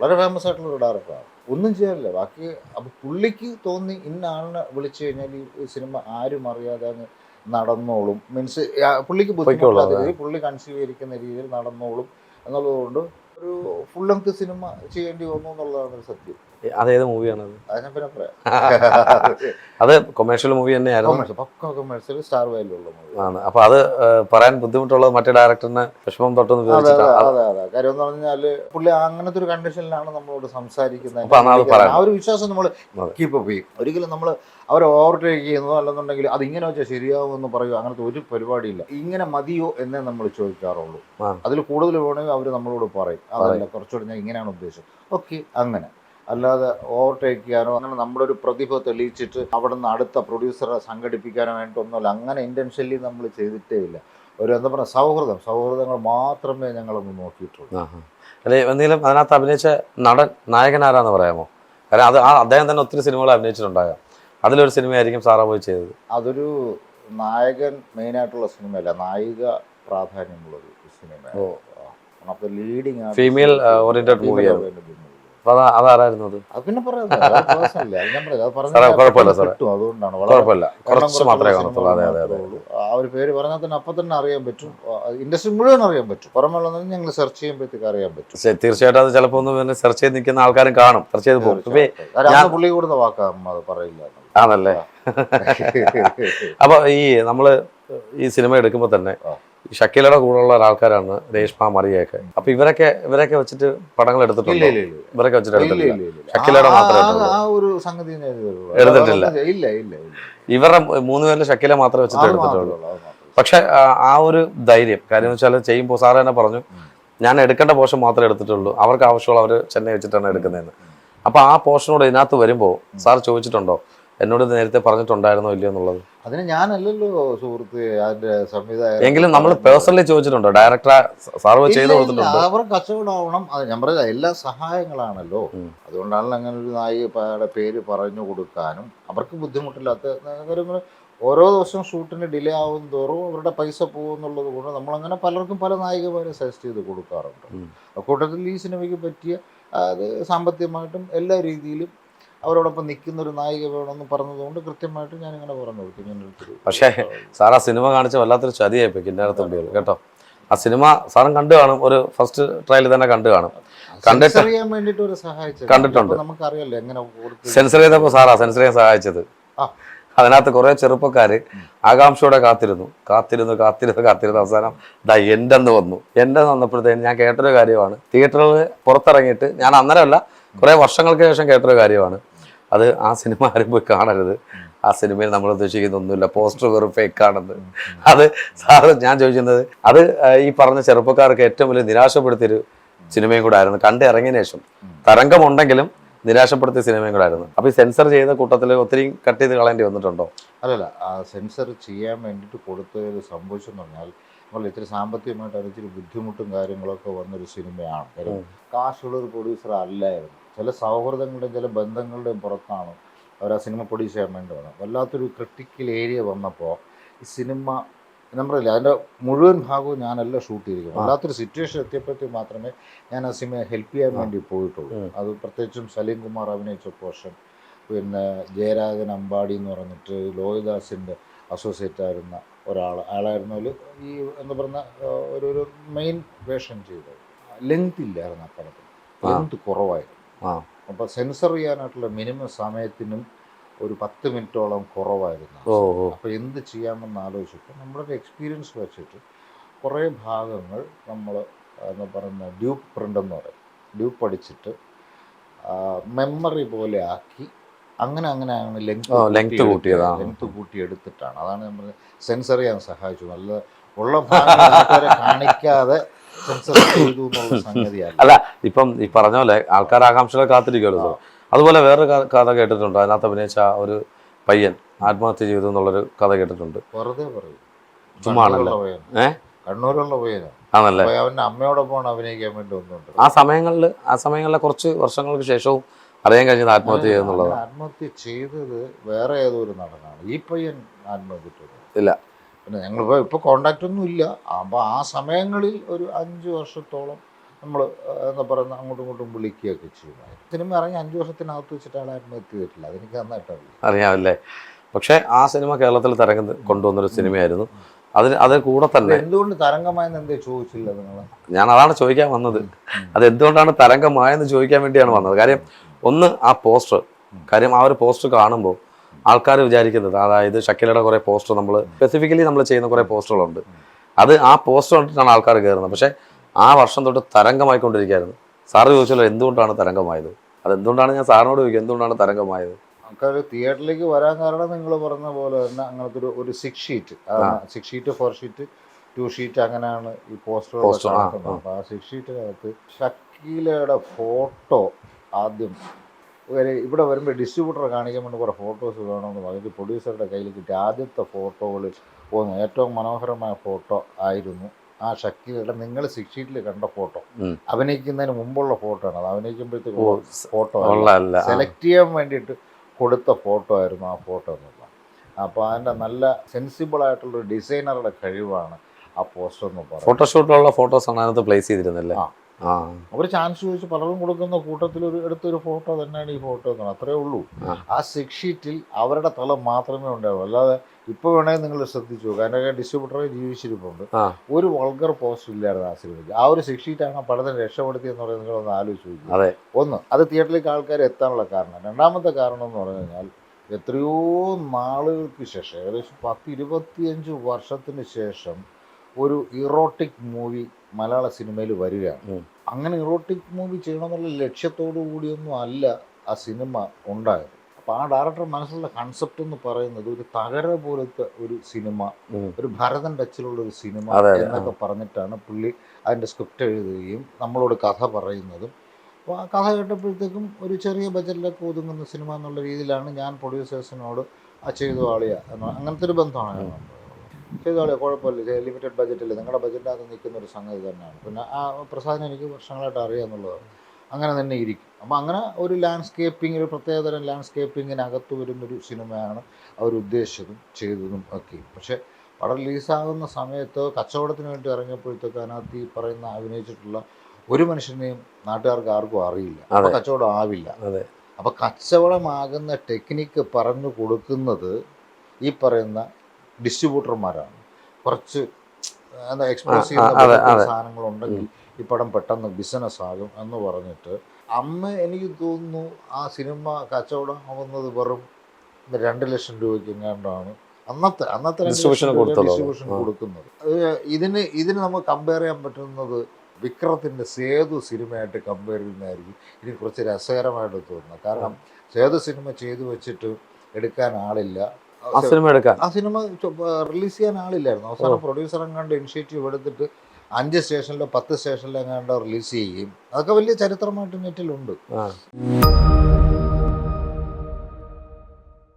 വളരെ ഫേമസ് ആയിട്ടുള്ള ഒരു ഡയറക്ടറാണ്. ഒന്നും ചെയ്യാറില്ല ബാക്കി അപ്പോൾ പുള്ളിക്ക് തോന്നി ഇന്ന ആളിനെ വിളിച്ചു കഴിഞ്ഞാൽ ഈ സിനിമ ആരും അറിയാതെ അങ്ങ് നടന്നോളും. മീൻസ് പുള്ളിക്ക് പൊയ്ക്കോളും, രീതിയിൽ പുള്ളി കൺസീവ് ചെയ്തിരിക്കുന്ന രീതിയിൽ നടന്നോളും എന്നുള്ളതുകൊണ്ട് ഒരു ഫുൾ ലെങ്ത് സിനിമ ചെയ്യേണ്ടി വന്നു എന്നുള്ളതാണ് ഒരു സത്യം. അതേത് മൂവിയാണ് അത് ഞാൻ പിന്നെ പറയാം അത് കൊമേഴ്ഷ്യൽ മൂവി തന്നെയായിരുന്നു. പക്ക കൊമേഴ്സ്യൽ സ്റ്റാർ വാല്യൂ ഉള്ള മൂവി ആണ്. അപ്പൊ അത് പറയാൻ ബുദ്ധിമുട്ടുള്ളത് മറ്റേ ഡയറക്ടറിന് വിഷമം തൊട്ടെന്ന് അതെ അതെ അതെ കാര്യം എന്ന് പറഞ്ഞാൽ പുള്ളി അങ്ങനത്തെ ഒരു കണ്ടീഷനിലാണ് നമ്മളോട് സംസാരിക്കുന്നത്. ആ ഒരു വിശ്വാസം നമ്മൾ കീപ്പ് അപ്പ് ചെയ്യും. ഒരിക്കലും നമ്മൾ അവരെ ഓവർടേക്ക് ചെയ്യുന്നതോ അല്ലെന്നുണ്ടെങ്കിൽ അത് ഇങ്ങനെ വെച്ചാൽ ശരിയാവുമെന്ന് പറയുമോ അങ്ങനത്തെ ഒരു പരിപാടിയില്ല. ഇങ്ങനെ മതിയോ എന്നേ നമ്മൾ ചോദിക്കാറുള്ളൂ. അതിൽ കൂടുതൽ വേണമെങ്കിൽ അവർ നമ്മളോട് പറയും. അതല്ല കുറച്ചുകൂടി ഞാൻ ഇങ്ങനെയാണ് ഉദ്ദേശിച്ചത്. ഓക്കെ അങ്ങനെ. അല്ലാതെ ഓവർടേക്ക് ചെയ്യാനോ അങ്ങനെ നമ്മുടെ ഒരു പ്രതിഭ തെളിയിച്ചിട്ട് അവിടെ നിന്ന് അടുത്ത പ്രൊഡ്യൂസറെ സംഘടിപ്പിക്കാനോ വേണ്ടിയിട്ടൊന്നുമല്ല അങ്ങനെ ഇന്റൻഷ്യലി നമ്മൾ ചെയ്തിട്ടേ ഇല്ല. ഒരു എന്താ പറയുക സൗഹൃദം. സൗഹൃദങ്ങൾ മാത്രമേ ഞങ്ങളൊന്ന് നോക്കിയിട്ടുള്ളൂ. അല്ലെ എന്തെങ്കിലും അതിനകത്ത് അഭിനയിച്ച നടൻ നായകൻ ആരാന്ന് പറയാമോ? കാരണം അത് ആ അദ്ദേഹം തന്നെ ഒത്തിരി സിനിമകൾ അഭിനയിച്ചിട്ടുണ്ടാകാം. അതിലൊരു സിനിമയായിരിക്കും സാറാ പോയി ചെയ്തത്. അതൊരു നായകൻ മെയിനായിട്ടുള്ള സിനിമയല്ല നായിക പ്രാധാന്യമുള്ളൊരു സിനിമയാണ്. ഓ. അപ്പോൾ ലീഡിങ് അതാരായിരുന്നു അത് പിന്നെ കുഴപ്പമില്ല കുറച്ച് മാത്രമേ കാണത്തുള്ളൂ. അതെ അതെ. ആ ഒരു പേര് പറഞ്ഞാൽ തന്നെ അപ്പം തന്നെ അറിയാൻ പറ്റും. ഇൻഡസ്ട്രി മുഴുവൻ അറിയാൻ പറ്റും. പുറമെ ഉള്ളതെന്ന് ഞങ്ങൾ സെർച്ച് ചെയ്യുമ്പോഴത്തേക്ക് അറിയാൻ പറ്റും. ശരി, തീർച്ചയായിട്ടും അത് ചിലപ്പോൾ ഒന്ന് പിന്നെ സെർച്ച് ചെയ്ത് നിൽക്കുന്ന ആൾക്കാരും കാണും. സെർച്ച് ചെയ്ത് പോകും. ഞാൻ- പുള്ളി വാക്കാം പറയില്ല ആണല്ലേ? അപ്പൊ ഈ നമ്മൾ ഈ സിനിമ എടുക്കുമ്പോൾ തന്നെ ഷക്കീലയുടെ കൂടെയുള്ള ഒരാൾക്കാരാണ് രേഷ്മ മറിയൊക്കെ അപ്പൊ ഇവരൊക്കെ ഇവരൊക്കെ വെച്ചിട്ട് പടങ്ങൾ എടുത്തിട്ടില്ല ഇവരൊക്കെ വെച്ചിട്ട് എടുത്തിട്ടില്ല. ഷക്കീലയുടെ മാത്രമേ. എടുത്തിട്ടില്ല. ഇവരുടെ മൂന്ന് പേരിൽ ഷക്കീല മാത്രമേ വെച്ചിട്ട് എടുത്തിട്ടുള്ളൂ. പക്ഷെ ആ, ഒരു ധൈര്യം കാര്യം വെച്ചാൽ ചെയ്യുമ്പോൾ സാറ് തന്നെ പറഞ്ഞു ഞാൻ എടുക്കേണ്ട പോർഷൻ മാത്രമേ എടുത്തിട്ടുള്ളൂ. അവർക്ക് ആവശ്യമുള്ള അവർ ചെന്നൈ വെച്ചിട്ടാണ് എടുക്കുന്നതെന്ന്. അപ്പൊ ആ പോർഷനോട് ഇതിനകത്ത് വരുമ്പോൾ സാർ ചോദിച്ചിട്ടുണ്ടോ? എന്നോട് ഇത് നേരത്തെ പറഞ്ഞിട്ടുണ്ടായിരുന്നോ ഇല്ലയോ എന്നുള്ളത്? അതിന് ഞാനല്ലല്ലോ സുഹൃത്ത് അതിന്റെ സംവിധായകൻ. എങ്കിലും നമ്മൾ പേഴ്സണലി ചോദിച്ചിട്ടുണ്ടോ? ഡയറക്ടർ സാർ ചെയ്തു കൊടുത്തിട്ടുണ്ട്. അവർ കച്ചവടമാവണം. അത് ഞാൻ പറഞ്ഞ എല്ലാ സഹായങ്ങളാണല്ലോ. അതുകൊണ്ടാണല്ലോ അങ്ങനെ ഒരു നായികയുടെ പേര് പറഞ്ഞു കൊടുക്കാനും അവർക്ക് ബുദ്ധിമുട്ടില്ലാത്ത ഓരോ ദിവസം ഷൂട്ടിന് ഡിലേ ആവും തോറും അവരുടെ പൈസ പോകും എന്നുള്ളത് കൊണ്ട് നമ്മളങ്ങനെ പലർക്കും പല നായികമാരെ സജസ്റ്റ് ചെയ്ത് കൊടുക്കാറുണ്ട്. അക്കൂട്ടത്തിൽ ഈ സിനിമയ്ക്ക് പറ്റിയ അത് സാമ്പത്തികമായിട്ടും എല്ലാ രീതിയിലും അവരോടൊപ്പം നിൽക്കുന്ന ഒരു നായിക വേണമെന്ന് പറഞ്ഞതുകൊണ്ട് കൃത്യമായിട്ട് ഞാൻ ഇങ്ങനെ പറഞ്ഞു കൊടുത്തു പക്ഷേ സാർ ആ സിനിമ കാണിച്ച വല്ലാത്തൊരു ചതിയായിപ്പോയി കിന്നാര തുമ്പികൾ കേട്ടോ? ആ സിനിമ സാറും കണ്ടു കാണും. ഒരു ഫസ്റ്റ് ട്രയൽ തന്നെ കണ്ടു കാണും. കണ്ടിട്ട് കണ്ടിട്ടുണ്ട്. നമുക്കറിയാലോ എങ്ങനെ സെൻസർ ചെയ്തപ്പോൾ സാറാ സെൻസർ ചെയ്യാൻ സഹായിച്ചത്. അതിനകത്ത് കുറെ ചെറുപ്പക്കാര് ആകാംക്ഷയോടെ കാത്തിരുന്നു. കാത്തിരുന്നു കാത്തിരുന്നു കാത്തിരുന്നു. അവസാനം ദാ എന്റെന്ന് വന്നു. എന്റെ വന്നപ്പോഴത്തേന് ഞാൻ കേട്ടൊരു കാര്യമാണ്. തിയേറ്ററിൽ പുറത്തിറങ്ങിയിട്ട് ഞാൻ അന്നേരമല്ല കുറേ വർഷങ്ങൾക്ക് ശേഷം കേട്ടൊരു കാര്യമാണ്. അത് ആ സിനിമ ആരും പോയി കാണരുത്. ആ സിനിമയിൽ നമ്മൾ ഉദ്ദേശിക്കുന്ന ഒന്നുമില്ല. പോസ്റ്റർ വെറും ഫേക്കാണെന്ന് അത് സാറ് ഞാൻ ചോദിക്കുന്നത് അത് ഈ പറഞ്ഞ ചെറുപ്പക്കാർക്ക് ഏറ്റവും വലിയ നിരാശപ്പെടുത്തിയൊരു സിനിമയും കൂടെ ആയിരുന്നു. കണ്ട് ഇറങ്ങിയതിനു ശേഷം. തരംഗമുണ്ടെങ്കിലും നിരാശപ്പെടുത്തിയ സിനിമയും ആയിരുന്നു. അപ്പൊ ഈ സെൻസർ ചെയ്യുന്ന കൂട്ടത്തിൽ ഒത്തിരി കട്ട് ചെയ്ത് കളയേണ്ടി വന്നിട്ടുണ്ടോ? അല്ലല്ല സെൻസർ ചെയ്യാൻ വേണ്ടിയിട്ട് കൊടുത്തത് സംഭവിച്ചെന്ന് പറഞ്ഞാൽ നമ്മൾ ഇത്തിരി സാമ്പത്തികമായിട്ട് അതിന് ഇച്ചിരി ബുദ്ധിമുട്ടും കാര്യങ്ങളൊക്കെ വന്നൊരു സിനിമയാണ്. കാര്യം ഉം. കാശുള്ള ഒരു പ്രൊഡ്യൂസർ അല്ലായിരുന്നു. ചില സൗഹൃദങ്ങളുടെയും ചില ബന്ധങ്ങളുടെയും പുറത്താണ് അവർ ആ സിനിമ പ്രൊഡ്യൂസ് ചെയ്യാൻ വേണ്ടി വന്നത്. വല്ലാത്തൊരു ക്രിട്ടിക്കൽ ഏരിയ വന്നപ്പോൾ ഈ സിനിമ ഞാൻ പറയില്ല. അതിന്റെ മുഴുവൻ ഭാഗവും ഞാനല്ല ഷൂട്ട് ചെയ്തിരിക്കുന്നത്. അല്ലാത്തൊരു വല്ലാത്തൊരു സിറ്റുവേഷൻ എത്തിയപ്പോഴത്തേക്ക് മാത്രമേ ഞാൻ ആ സിനിമയെ ഹെൽപ്പ് ചെയ്യാൻ. വേണ്ടി പോയിട്ടുള്ളൂ. അത് പ്രത്യേകിച്ചും സലീം കുമാർ അഭിനയിച്ച പോർഷൻ പിന്നെ ജയരാജൻ അമ്പാടി എന്ന് പറഞ്ഞിട്ട് ലോഹിദാസിന്റെ അസോസിയേറ്റ് ആയിരുന്ന ഒരാൾ. അയാളായിരുന്നതിൽ ഈ എന്താ പറയുന്ന ഒരു ഒരു മെയിൻ വേഷം ചെയ്തത്. ലെങ്ത് ഇല്ലായിരുന്നു ആ പടത്തിൽ. ലെങ്ത് കുറവായിരുന്നു. അപ്പോൾ സെൻസർ ചെയ്യാനായിട്ടുള്ള മിനിമം സമയത്തിനും ഒരു പത്ത് മിനിറ്റോളം കുറവായിരുന്നു അപ്പോൾ എന്ത് ചെയ്യാമെന്ന് ആലോചിച്ചിട്ട് നമ്മുടെ ഒരു എക്സ്പീരിയൻസ് വെച്ചിട്ട് കുറേ ഭാഗങ്ങൾ നമ്മൾ എന്ന് പറയുന്ന ഡ്യൂപ്പ് പ്രിന്റ് എന്ന് പറയും. ഡ്യൂപ്പ് പഠിച്ചിട്ട് മെമ്മറി പോലെ ആക്കി അങ്ങനെ അങ്ങനെ അങ്ങനെ ലെങ്ത് length ലെങ്ത് കൂട്ടി എടുത്തിട്ടാണ്. അതാണ് നമ്മൾ സെൻസർ ചെയ്യാൻ സഹായിച്ചു. നല്ല ഉള്ള ഭാഗം കാണിക്കാതെ സെൻസർ ചെയ്തു എന്നുള്ള സംഗതിയല്ല. അല്ല ഇപ്പം ഈ പറഞ്ഞ പോലെ ആൾക്കാർ ആകാംക്ഷകൾ കാത്തിരിക്കുമല്ലോ അതുപോലെ വേറൊരു കഥ കേട്ടിട്ടുണ്ട്. അതിനകത്ത് അഭിനയിച്ച ആ ഒരു പയ്യൻ ആത്മഹത്യ ചെയ്തു എന്നുള്ളൊരു കഥ കേട്ടിട്ടുണ്ട്. വെറുതെ പറയും? കണ്ണൂരുള്ള പയ്യനാണ് ആണല്ലേ? അമ്മയോടൊപ്പമാണ് അഭിനയിക്കാൻ വേണ്ടി ആ സമയങ്ങളിൽ ആ സമയങ്ങളിലെ കുറച്ച് വർഷങ്ങൾക്ക് ശേഷവും അറിയാൻ കഴിഞ്ഞത് ആത്മഹത്യ ചെയ്തെന്നുള്ളത് ആത്മഹത്യ ചെയ്തത് വേറെ ഏതോ ഒരു നടനാണ്? ഈ പയ്യൻ ആത്മഹത്യ ഇല്ല. പിന്നെ ഞങ്ങളിപ്പോ ഇപ്പൊ കോണ്ടാക്ട് ഒന്നും ഇല്ല. അപ്പൊ ആ സമയങ്ങളിൽ ഒരു അഞ്ച് വർഷത്തോളം നമ്മൾ എന്താ പറയുന്നത് അങ്ങോട്ടും ഇങ്ങോട്ടും വിളിക്കുകയൊക്കെ ചെയ്യുമായിരുന്നു സിനിമ ഇറങ്ങി അഞ്ച് വർഷത്തിനകത്ത് വെച്ചിട്ട് ആൾ ആത്മഹത്യ ചെയ്തിട്ടില്ല അതെനിക്ക് നന്നായിട്ട് അറിയാം അറിയാമല്ലേ? പക്ഷേ ആ സിനിമ കേരളത്തിൽ തരംഗം കൊണ്ടുവന്നൊരു സിനിമയായിരുന്നു. അതിന് അതിന് കൂടെ തന്നെ എന്തുകൊണ്ട് തരംഗമായെന്ന് എന്തേ ചോദിച്ചില്ല നിങ്ങൾ ഞാൻ അതാണ് ചോദിക്കാൻ വന്നത്. അത് എന്തുകൊണ്ടാണ് തരംഗമായെന്ന് ചോദിക്കാൻ വേണ്ടിയാണ് വന്നത്? കാര്യം ഒന്ന് ആ പോസ്റ്റർ കാര്യം ആ ഒരു പോസ്റ്റർ കാണുമ്പോൾ ആൾക്കാർ വിചാരിക്കുന്നത് അതായത് ഷക്കിലയുടെ കുറേ പോസ്റ്റർ നമ്മൾ സ്പെസിഫിക്കലി നമ്മൾ ചെയ്യുന്ന കുറേ പോസ്റ്ററുകളുണ്ട്. അത് ആ പോസ്റ്റർ കണ്ടിട്ടാണ് ആൾക്കാർ കയറുന്നത്. പക്ഷേ ആ വർഷം തൊട്ട് തരംഗമായിക്കൊണ്ടിരിക്കുകയായിരുന്നു. സാറ് ചോദിച്ചല്ലോ എന്തുകൊണ്ടാണ് തരംഗമായത്? അതെന്തുകൊണ്ടാണ് ഞാൻ സാറിനോട് ചോദിക്കുക എന്തുകൊണ്ടാണ് തരംഗമായത്? ആൾക്കാർ തിയേറ്ററിലേക്ക് വരാൻ കാരണം നിങ്ങൾ പറഞ്ഞ പോലെ തന്നെ അങ്ങനത്തെ ഒരു ഒരു six sheet six sheet four sheet two sheet അങ്ങനെയാണ് ഈ പോസ്റ്റർ ആ, അപ്പോൾ ആ സിക്സ് ഷീറ്റിനകത്ത് ഷക്കീലയുടെ ഫോട്ടോ ആദ്യം ഇവിടെ വരുമ്പോൾ ഡിസ്ട്രിബ്യൂട്ടർ കാണിക്കാൻ വേണ്ടി കുറേ ഫോട്ടോസ് വേണമെന്ന് പറഞ്ഞിട്ട് പ്രൊഡ്യൂസറുടെ കയ്യിൽ കിട്ടിയ ആദ്യത്തെ ഫോട്ടോകളിൽ ഒന്ന് ഏറ്റവും മനോഹരമായ ഫോട്ടോ ആയിരുന്നു. ആ ഷക്കീലയുടെ നിങ്ങൾ സിക്സ്റ്റീറ്റിൽ കണ്ട ഫോട്ടോ. അഭിനയിക്കുന്നതിന് മുമ്പുള്ള ഫോട്ടോ ആണ് അത് അഭിനയിക്കുമ്പോഴത്തേക്ക് ഫോട്ടോ. സെലക്ട് ചെയ്യാൻ വേണ്ടിയിട്ട് കൊടുത്ത ഫോട്ടോ ആയിരുന്നു ആ ഫോട്ടോ എന്നുള്ളത്. അപ്പോൾ അതിന്റെ നല്ല സെൻസിബിൾ ആയിട്ടുള്ള ഒരു ഡിസൈനറുടെ കഴിവാണ് ആ പോസ്റ്റർ എന്ന് പറയുന്നത്. ഫോട്ടോഷൂട്ടിലുള്ള ഫോട്ടോസ് ആണ് അതിനകത്ത് പ്ലേസ് ചെയ്തിരുന്നല്ലേ അവർ ചാൻസ് ചോദിച്ച് പലരും കൊടുക്കുന്ന കൂട്ടത്തിൽ ഒരു എടുത്തൊരു ഫോട്ടോ തന്നെയാണ് ഈ ഫോട്ടോ എന്ന് അത്രേ ഉള്ളൂ. ആ. സിക്സ് ഷീറ്റിൽ അവരുടെ തല മാത്രമേ ഉണ്ടാവൂ അല്ലാതെ ഇപ്പൊ വേണമെങ്കിൽ നിങ്ങൾ ശ്രദ്ധിച്ചു കാരണം ഡിസ്ട്രിബ്യൂട്ടറെ ജീവിച്ചിരിപ്പുണ്ട്. ഒരു വൾഗർ പോസ്റ്റ് ഇല്ലായിരുന്നു ആ സിനിമയ്ക്ക് ആ ഒരു സിക്സ് ഷീറ്റാണ് ആ പടത്തിനെ രക്ഷപ്പെടുത്തിയെന്ന് പറയുന്നത് നിങ്ങളൊന്ന് ആലോചിച്ച് ആലോചിച്ചു അതെ. ഒന്ന് അത് തിയേറ്ററിലേക്ക് ആൾക്കാർ എത്താനുള്ള കാരണം. രണ്ടാമത്തെ കാരണം എന്ന് പറഞ്ഞു കഴിഞ്ഞാൽ എത്രയോ നാളുകൾക്ക് ശേഷം ഏകദേശം പത്ത് ഇരുപത്തിയഞ്ച് വർഷത്തിന് ശേഷം ഒരു ഇറോട്ടിക് മൂവി മലയാള സിനിമയിൽ വരികയാണ്. അങ്ങനെ ഇറോട്ടിക് മൂവി ചെയ്യണമെന്നുള്ള ലക്ഷ്യത്തോടു കൂടിയൊന്നും അല്ല ആ സിനിമ ഉണ്ടായത്. അപ്പോൾ ആ ഡയറക്ടർ മനസ്സിലുള്ള കൺസെപ്റ്റ് എന്ന് പറയുന്നത് ഒരു തകര പോലത്തെ ഒരു സിനിമ ഒരു ഭരതൻ ടച്ചിലുള്ള ഒരു സിനിമ എന്നൊക്കെ പറഞ്ഞിട്ടാണ് പുള്ളി അതിന്റെ സ്ക്രിപ്റ്റ് എഴുതുകയും നമ്മളോട് കഥ പറയുന്നതും. അപ്പോൾ ആ കഥ കേട്ടപ്പോഴത്തേക്കും ഒരു ചെറിയ ബജറ്റിലൊക്കെ ഒതുങ്ങുന്ന സിനിമ എന്നുള്ള രീതിയിലാണ് ഞാൻ പ്രൊഡ്യൂസേഴ്സിനോട് ആ ചെയ്തു ആളിയ അങ്ങനത്തെ ഒരു ബന്ധമാണ് ഞങ്ങളുള്ളത്. ചെയ്തു ആളിയ കുഴപ്പമില്ല ലിമിറ്റഡ് ബജറ്റിൽ നിങ്ങളുടെ ബജറ്റിനകത്ത് നിൽക്കുന്ന ഒരു സംഗതി തന്നെയാണ്. പിന്നെ ആ പ്രസാദിനെ എനിക്ക് വർഷങ്ങളായിട്ട് അറിയാമെന്നുള്ളതാണ് അങ്ങനെ തന്നെ ഇരിക്കും. അപ്പം അങ്ങനെ ഒരു ലാൻഡ്സ്കേപ്പിംഗ് ഒരു പ്രത്യേകതരം ലാൻഡ്സ്കേപ്പിങ്ങിനകത്ത് വരുന്നൊരു സിനിമയാണ് അവർ ഉദ്ദേശിച്ചതും ചെയ്തതും ഒക്കെ. പക്ഷേ പടം റിലീസാകുന്ന സമയത്ത് കച്ചവടത്തിന് വേണ്ടി ഇറങ്ങിയപ്പോഴത്തേക്ക് അതിനകത്ത് ഈ പറയുന്ന അഭിനയിച്ചിട്ടുള്ള ഒരു മനുഷ്യനെയും നാട്ടുകാർക്ക് ആർക്കും അറിയില്ല. അപ്പോൾ കച്ചവടം ആവില്ല. അതെ. അപ്പോൾ കച്ചവടമാകുന്ന ടെക്നിക്ക് പറഞ്ഞു കൊടുക്കുന്നത് ഈ പറയുന്ന ഡിസ്ട്രിബ്യൂട്ടർമാരാണ്. കുറച്ച് എന്താ എക്സ്പ്രസ് ആ, ചെയ്യുന്ന. സാധനങ്ങളുണ്ടെങ്കിൽ ഈ പടം പെട്ടെന്ന് ബിസിനസ് ആകും എന്ന് പറഞ്ഞിട്ട് അമ്മ എനിക്ക് തോന്നുന്നു ആ സിനിമ കച്ചവടം ആവുന്നത് വെറും രണ്ട് ലക്ഷം രൂപയ്ക്ക് എങ്ങാണ്ടാണ് അന്നത്തെ അന്നത്തെ ഡിസ്ട്രിബ്യൂഷൻ. കൊടുക്കുന്നത്. ഇതിന് ഇതിന് നമുക്ക് കമ്പയർ ചെയ്യാൻ പറ്റുന്നത് വിക്രത്തിന്റെ സേതു സിനിമയായിട്ട് കമ്പയർ ചെയ്യുന്നതായിരിക്കും. ഇനി കുറച്ച് രസകരമായിട്ട് തോന്നുന്നത്. കാരണം സേതു സിനിമ ചെയ്തു വെച്ചിട്ട് എടുക്കാൻ ആളില്ല. ആ സിനിമ എടുക്കാൻ. ആ സിനിമ റിലീസ് ചെയ്യാൻ ആളില്ലായിരുന്നു. അവസാനം പ്രൊഡ്യൂസർ എങ്ങാണ്ട് ഇനിഷ്യേറ്റീവ് എടുത്തിട്ട് അഞ്ച് സ്റ്റേഷനിലോ പത്ത് സ്റ്റേഷനിലോ എങ്ങാണ്ട് റിലീസ് ചെയ്യുകയും. അതൊക്കെ വലിയ ചരിത്രമായിട്ട് നെറ്റിലുണ്ട്